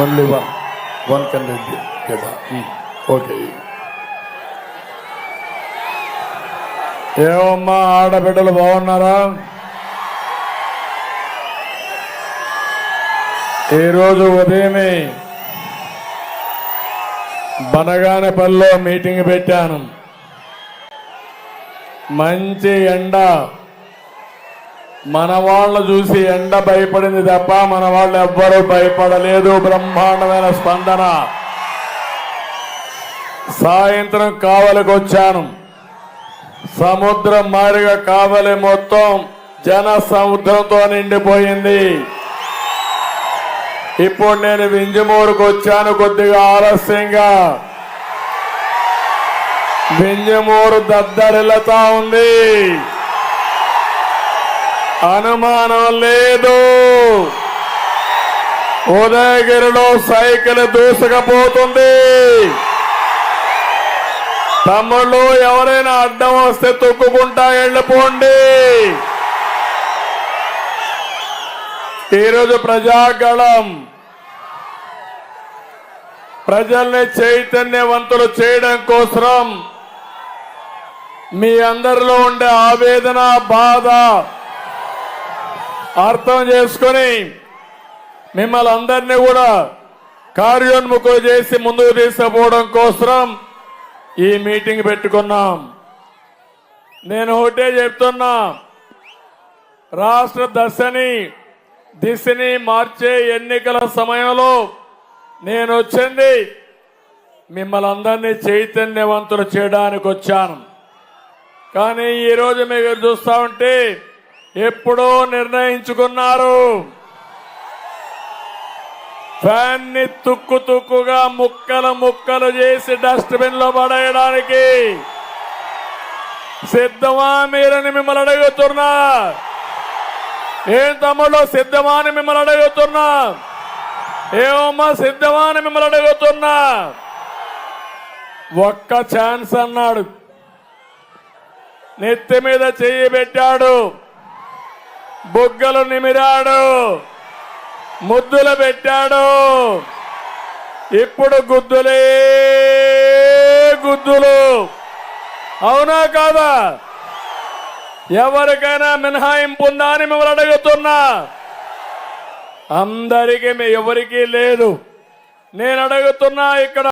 Only one one can కదా okay ఏమమ్మా ఆడబిడ్డలు బాగున్నారా? ఈరోజు ఉదయమే బనగానపల్లిలో మీటింగ్ పెట్టాను. మంచి ఎండ. మన వాళ్ళు చూసి ఎండ భయపడింది తప్ప మన వాళ్ళు ఎవ్వరూ భయపడలేదు. బ్రహ్మాండమైన స్పందన. సాయంత్రం కావలికి వచ్చాను సముద్రం మారిగా కావలి మొత్తం జన సముద్రంతో నిండిపోయింది. ఇప్పుడు నేను వింజమూరుకు వచ్చాను కొద్దిగా ఆలస్యంగా. వింజమూరు దద్దరిల్లతా ఉంది. అనుమానం లేదు. ఉదయగిరిలో సైకిల్ దూసుకపోతుంది. తమ్ముళ్ళు ఎవరైనా అడ్డం వస్తే తొక్కుకుంటా వెళ్ళిపోండి. ఈరోజు ప్రజాగళం. ప్రజల్ని చైతన్యవంతులు చేయడం కోసం మీ అందరిలో ఉండే ఆవేదన బాధ అర్థం చేసుకొని మిమ్మల్ని అందరినీ కూడా కార్యోన్ముఖం చేసి ముందుకు తీసుకుపోవడం కోసం ఈ మీటింగ్ పెట్టుకున్నాం. నేను ఒకటే చెప్తున్నా రాష్ట్ర దశని దిశని మార్చే ఎన్నికల సమయంలో నేను వచ్చింది మిమ్మల్ని అందరినీ చైతన్యవంతులు చేయడానికి వచ్చాను. కానీ ఈరోజు మీరు చూస్తా ఉంటే ఎప్పుడో నిర్ణయించుకున్నారు. ఫ్యాన్ని తుక్కు తుక్కుగా ముక్కలు ముక్కలు చేసి డస్ట్బిన్లో పడేయడానికి సిద్ధమా మీరని మిమ్మల్ని అడుగుతున్నా. ఏం తమ్ముడు సిద్ధమా అని మిమ్మల్ని అడుగుతున్నా. ఏమమ్మా సిద్ధమా అని మిమ్మల్ని అడుగుతున్నా. ఒక్క ఛాన్స్ అన్నాడు. నెత్తి మీద చెయ్యి పెట్టాడు. బొగ్గలు నిమిరాడు. ముద్దులు పెట్టాడు. ఇప్పుడు గుద్దులే గుద్దులు. అవునా కాదా? ఎవరికైనా మినహాయింపు ఉందా అని మిమ్మల్ని అడుగుతున్నా. అందరికీ మీ ఎవరికీ లేదు. నేను అడుగుతున్నా ఇక్కడ